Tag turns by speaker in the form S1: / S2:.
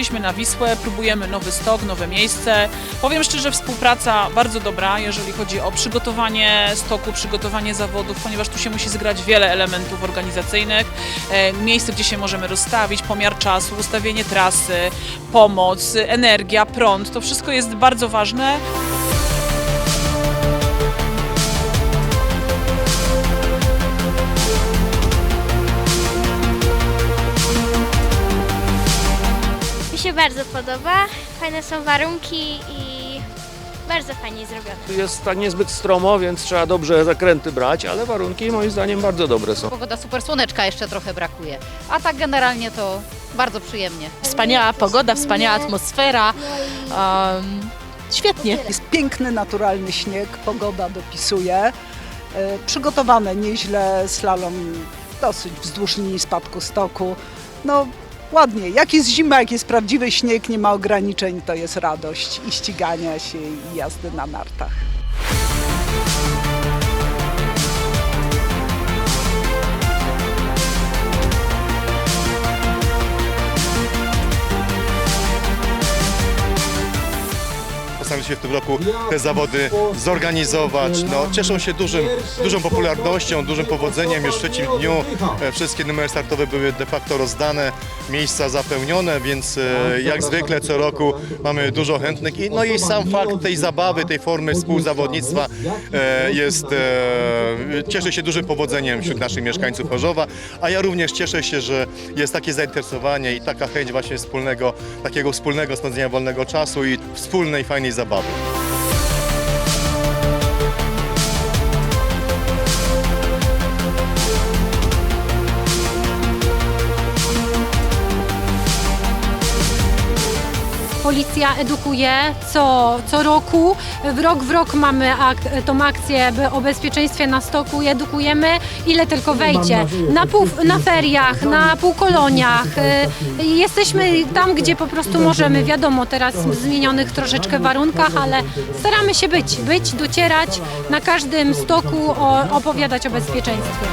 S1: jedziemy na Wisłę, próbujemy nowy stok, nowe miejsce. Powiem szczerze, współpraca bardzo dobra, jeżeli chodzi o przygotowanie stoku, przygotowanie zawodów, ponieważ tu się musi zgrać wiele elementów organizacyjnych. E, Miejsce, gdzie się możemy rozstawić, pomiar czasu, ustawienie trasy, pomoc, energia, prąd, to wszystko jest bardzo ważne.
S2: Bardzo podoba, fajne są warunki i bardzo fajnie zrobione.
S3: Jest tak niezbyt stromo, więc trzeba dobrze zakręty brać, ale warunki moim zdaniem bardzo dobre są.
S4: Pogoda super, słoneczka jeszcze trochę brakuje. A tak generalnie to bardzo przyjemnie.
S5: Wspaniała pogoda, wspaniała atmosfera. Um, świetnie.
S6: Jest piękny, naturalny śnieg, pogoda dopisuje. E, Przygotowane nieźle, slalom dosyć wzdłuż linii spadku stoku. No ładnie, jak jest zima, jak jest prawdziwy śnieg, nie ma ograniczeń, to jest radość i ścigania się i jazdy na nartach.
S7: Postaramy się w tym roku te zawody zorganizować. No, cieszą się dużym, dużą popularnością, dużym powodzeniem. Już w trzecim dniu e, wszystkie numery startowe były de facto rozdane, miejsca zapełnione, więc e, jak zwykle co roku mamy dużo chętnych. I, no i sam fakt tej zabawy, tej formy współzawodnictwa e, jest, cieszy się dużym powodzeniem wśród naszych mieszkańców Chorzowa, a ja również cieszę się, że jest takie zainteresowanie i taka chęć właśnie wspólnego, takiego wspólnego spędzenia wolnego czasu i wspólnej, fajnej zabawy. bubble.
S8: Policja edukuje co, co roku. W rok w rok mamy ak tą akcję o bezpieczeństwie na stoku i edukujemy ile tylko wejdzie. Na, pół, na feriach, na półkoloniach. Jesteśmy tam, gdzie po prostu możemy. Wiadomo, teraz w zmienionych troszeczkę warunkach, ale staramy się być, być, docierać na każdym stoku, o, opowiadać o bezpieczeństwie.